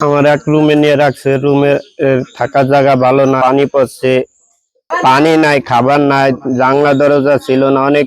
আমার এক রুমে নিয়ে রাখছে। রুমে থাকার জায়গা ভালো না, পানি পড়ছে। পানি নাই, খাবার নাই, জানলা, দরজা ছিল না, অনেক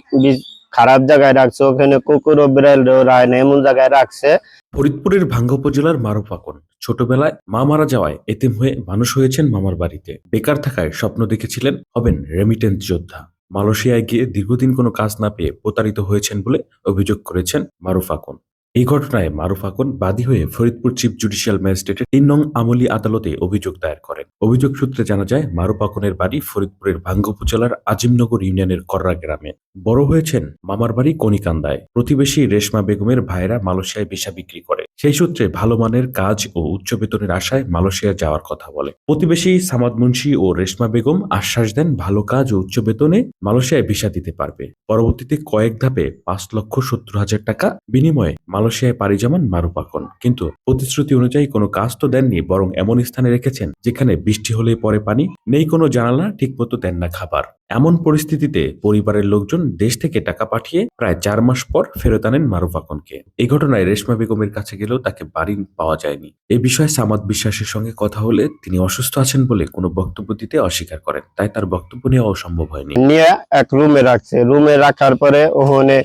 খারাপ জায়গায় রাখছে। ওখানে কুকুর ও বিড়াল রায় না, এমন জায়গায় রাখছে। ফরিদপুরের ভাঙ্গা উপজেলার মারুফাকন ছোটবেলায় মা মারা যাওয়ায় এতিম হয়ে মানুষ হয়েছেন মামার বাড়িতে। বেকার থাকায় স্বপ্ন দেখেছিলেন হবেন রেমিটেন্স যোদ্ধা। মালয়েশিয়ায় গিয়ে দীর্ঘদিন কোনো কাজ না পেয়ে প্রতারিত হয়েছেন বলে অভিযোগ করেছেন মারুফ আকন। এই ঘটনায় মারুফ আকন বাদী হয়ে ফরিদপুর চিফ জুডিশিয়াল ম্যাজিস্ট্রেটের তিন নং আমলি আদালতে অভিযোগ দায়ের করেন। অভিযোগ সূত্রে জানা যায়, মারুফ আকনের বাড়ি ফরিদপুরের ভাঙ্গ উপজেলার আজিমনগর ইউনিয়নের কররা গ্রামে। বড় হয়েছেন মামার বাড়ি কনিকান্দায় প্রতিবেশী রেশমা বেগমের ভাইরা মালয়েশিয়ায় বিষা বিক্রি করে। সেই সূত্রে ভালো মানের কাজ ও উচ্চ বেতনের আশায় মালয়েশিয়া যাওয়ার কথা বলে। প্রতিবেশী সামাদ মুন্সি ও রেশমা বেগম আশ্বাস দেন ভালো কাজ ও উচ্চ বেতনে মালয়েশিয়ায় ভিসা দিতে পারবে। পরবর্তীতে কয়েক ধাপে পাঁচ লক্ষ সত্তর হাজার টাকা বিনিময়ে মালয়েশিয়ায় পাড়ি জমান মারুপাকন। কিন্তু প্রতিশ্রুতি অনুযায়ী কোনো কাজ তো দেননি, বরং এমন স্থানে রেখেছেন যেখানে বৃষ্টি হলে পরে পানি, নেই কোনো জানালা, ঠিকমতো দেন না খাবার। এমন পরিস্থিতিতে পরিবারের লোকজন দেশ থেকে টাকা পাঠিয়ে প্রায় চার মাস পর ফেরত আনেন মারুফ আকনকে। এই ঘটনায় রেশমা বেগমের কাছে গেলেও তাকে বাড়ি পাওয়া যায়নি। এ বিষয়ে সামাদ বিশ্বাসের সঙ্গে কথা হলে তিনি অসুস্থ আছেন বলে কোনো বক্তব্য দিতে অস্বীকার করেন, তাই তার বক্তব্য নেওয়া অসম্ভব হয়নি। নিয়ে এক রুমে রাখছে। রুমে রাখার পরে ওখানে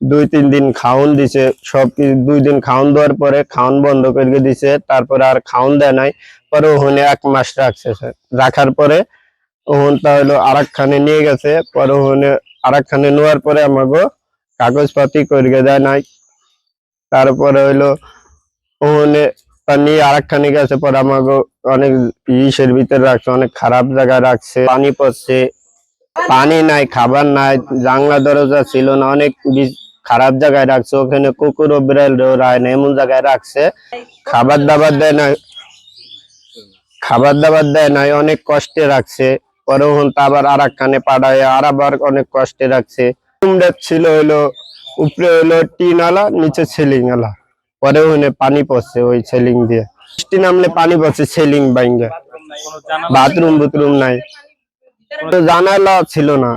দুই তিন দিন খাওন দিছে, সব দুই দিন খাওন দেওয়ার পরে খাওন বন্ধ করে দিছে, তারপরে আর খাওন দেয় নাই, পরে ওখানে এক মাস রাখছে রাখার পরে ওখান তাহলে আর খানে নিয়ে গেছে, পরে ওখানে আর খানে নেওয়ার পরে আমাকে কাগজপাতি করে দেয় নাই। তারপরে হইল ওখানে তা নিয়ে আর খানে গেছে, পরে আমাকে অনেক ইসের ভিতরে রাখছে, অনেক খারাপ জায়গায় রাখছে, পানি পড়ছে। পানি নাই, খাবার নাই, জানলা, দরজা ছিল না, অনেক খারাপ জায়গায় রাখছে, ওখানে কুকুর ও বিড়াল রায় না এমন জায়গায় রাখছে। খাবার দাবার দেয় না খাবার দাবার দেয় নাই, অনেক কষ্টে রাখছে। পরে আবার আর একখানে পাঠায় আর আবার অনেক কষ্টে রাখছে। রুমটা ছিল হইল, উপরে হইল টিন আলা, নিচে সেলিং আলা। পরে ওখানে পানি পড়ছে ওই সেলিং দিয়ে। বৃষ্টি নামলে পানি পড়ছে সেলিং বাইঙ্গে। বাথরুম বুথরুম নাই। তো জানালা ছিল না।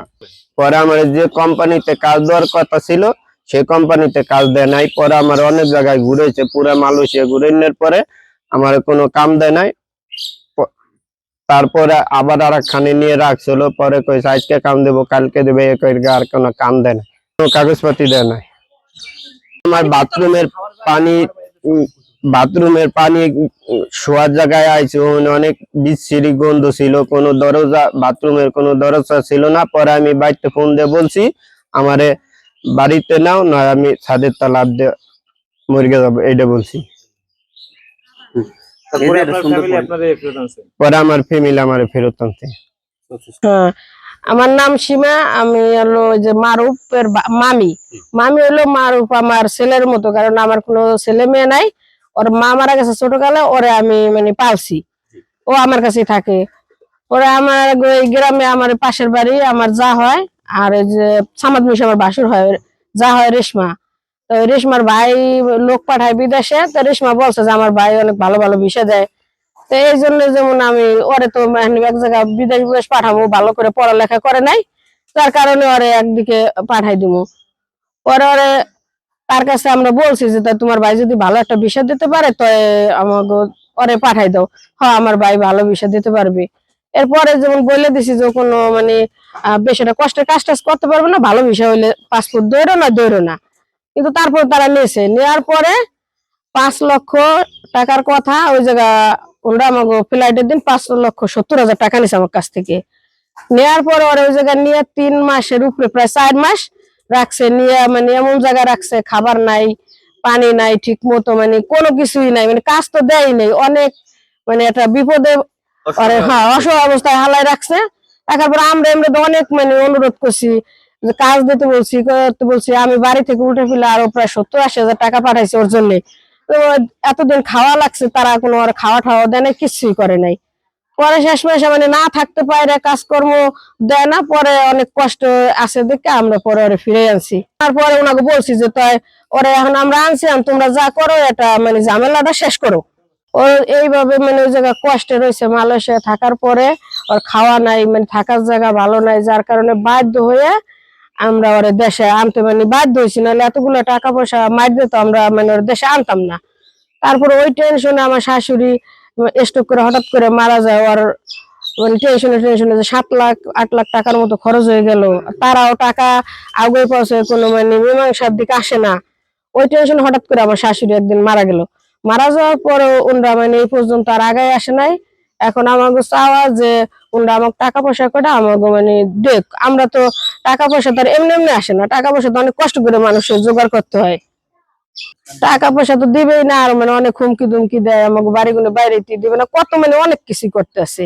পরে আমার যে কোম্পানিতে কাজ দেওয়ার কথা ছিল, সেই কোম্পানিতে কাজ দেয় নাই। পরে আমার অনেক জায়গায় ঘুরেছে, পুরো মালয়েশিয়া ঘুরে পরে আমার কোনো কাম দেয় নাই। তারপরে আবার আর খানে নিয়ে রাখছিল, পরে কই আজকে কাম দেবো, কালকে দেবে। এ কইরা আর কোনো কাম দেয় না, কোনো কাগজপাতি দেয় নাই আমার বাথরুমের পানি বাথরুমের পানি শোয়ার জায়গায় আইছে অনেক বিচ্ছিরি গন্ধ ছিল, কোনো দরজা, বাথরুমের কোনো দরজা ছিল না। পরে আমি বাড়িতে ফোন দিয়ে বলছি, আমারে বাড়িতে নাও না আমি ছাদের তালাব দিয়ে মরে যাব। এইটা বলছি। এই ফ্যামিলি পরি- আমার ফ্যামিলি আমার ফেরত আনছে। হ্যাঁ আমার নাম সীমা আমি হলো যে মারুফের মামি। মামি হলো মারুফ আমার ছেলের মতো কারণ আমার কোনো ছেলে মেয়ে নাই। ওর মা মারা গেছে ছোটকালে ওরে আমি মানে পালছি। ও আমার কাছে থাকে। ওরা আমার ওই গ্রামে আমার পাশের বাড়ি আমার যা হয় আর ওই যে সামাদ মিশে আমার বাসুর হয় যা হয় রেশমা। তো রেশমার ভাই লোক পাঠায় বিদেশে, তো রেশমা বলছে যে আমার ভাই অনেক ভালো ভালো বিষয় দেয়। তো এই জন্য যেমন আমি ওরে তো মানে এক জায়গায় বিদেশ বিদেশ পাঠাবো, ভালো করে পড়ালেখা করে নাই তার কারণে ওরে একদিকে পাঠাই দিব পরে ওরে তার কাছে আমরা বলছি যে তোমার ভাই যদি ভালো একটা বিষয় দিতে পারে, তো আমাকে ওরে পাঠাই দাও। হ্যাঁ আমার ভাই ভালো বিষয় দিতে পারবে। এরপরে যেমন বলে দিছি যে, কোনো মানে বেশ একটা কষ্টের কাজ টাজ করতে পারবে না, ভালো বিষয় হইলে পাসপোর্ট দৌড়ো না দৌড়ো না। কিন্তু তারপর তারা নিয়েছে। নেওয়ার পরে পাঁচ লক্ষ টাকার কথা ওই জায়গা ওরা আমাকে ফ্লাইটের দিন পাঁচ লক্ষ সত্তর হাজার টাকা নিছে আমার কাছ থেকে। নেওয়ার পরে ওরা ওই জায়গায় নিয়ে তিন মাসের উপরে প্রায় চার মাস রাখছে। নিয়ে মানে এমন জায়গায় রাখছে খাবার নাই পানি নাই ঠিক মতো মানে কোনো কিছুই নাই মানে কাজ তো দেয় নাই। অনেক মানে একটা বিপদে হ্যাঁ অসহ অবস্থায় হালাই রাখছে। রাখার পর আমরা এমনি তো অনেক মানে অনুরোধ করছি কাজ দিতে বলছি, করতে বলছি, আমি বাড়ি থেকে উঠে ফেলে আরও প্রায় সত্তর আশি হাজার টাকা পাঠাইছি ওর জন্য। এতদিন খাওয়া লাগছে, তারা কোনো আর খাওয়া টাওয়া দেয় না কিছুই করে নাই। পরে শেষ মাসে মানে না থাকতে পারে কাজকর্ম দেয় না, পরে অনেক কষ্ট আছে দেখে আমরা পরে ওরে ফিরে আনছি। তারপরে ওনাকে বলছি যে তাই ওরে এখন আমরা আনছিলাম তোমরা যা করো, এটা মানে ঝামেলাটা শেষ করো। ও এইভাবে মানে ওই জায়গা কষ্টে রয়েছে, মালয়েশিয়া থাকার পরে ওর খাওয়া নাই মানে থাকার জায়গা ভালো নাই, যার কারণে বাধ্য হয়ে আমরা ওরে দেশে আনতে মানে বাধ্য হয়েছি নাহলে এতগুলো টাকা পয়সা মার দিত আমরা মানে ওর দেশে আনতাম না। তারপরে ওই টেনশনে আমার শাশুড়ি স্ট্রোক করে হঠাৎ করে মারা যায়, ওর মানে টেনশনে টেনশনে যে সাত লাখ, আট লাখ টাকার মতো খরচ হয়ে গেল। তারাও টাকা আগে পৌঁছে কোনো মানে মীমাংসার দিকে আসে না। ওই টেনশন হঠাৎ করে আমার শাশুড়ি একদিন মারা গেল। মারা যাওয়ার পরে ওনরা মানে এই পর্যন্ত আর আগায় আসে নাই। এখন আমাকে চাওয়া যে, উনরা আমাকে টাকা পয়সা করে আমাকে মানে দেখ আমরা তো টাকা পয়সা তো এমনি এমনি আসে না। টাকা পয়সা তো অনেক কষ্ট করে মানুষের জোগাড় করতে হয়। টাকা পয়সা তো দিবেই না, আর মানে অনেক হুমকি দুমকি দেয়, আমাকে বাড়িগুলো বাইরে দিবে না। কত মানে অনেক কিছু করতেছে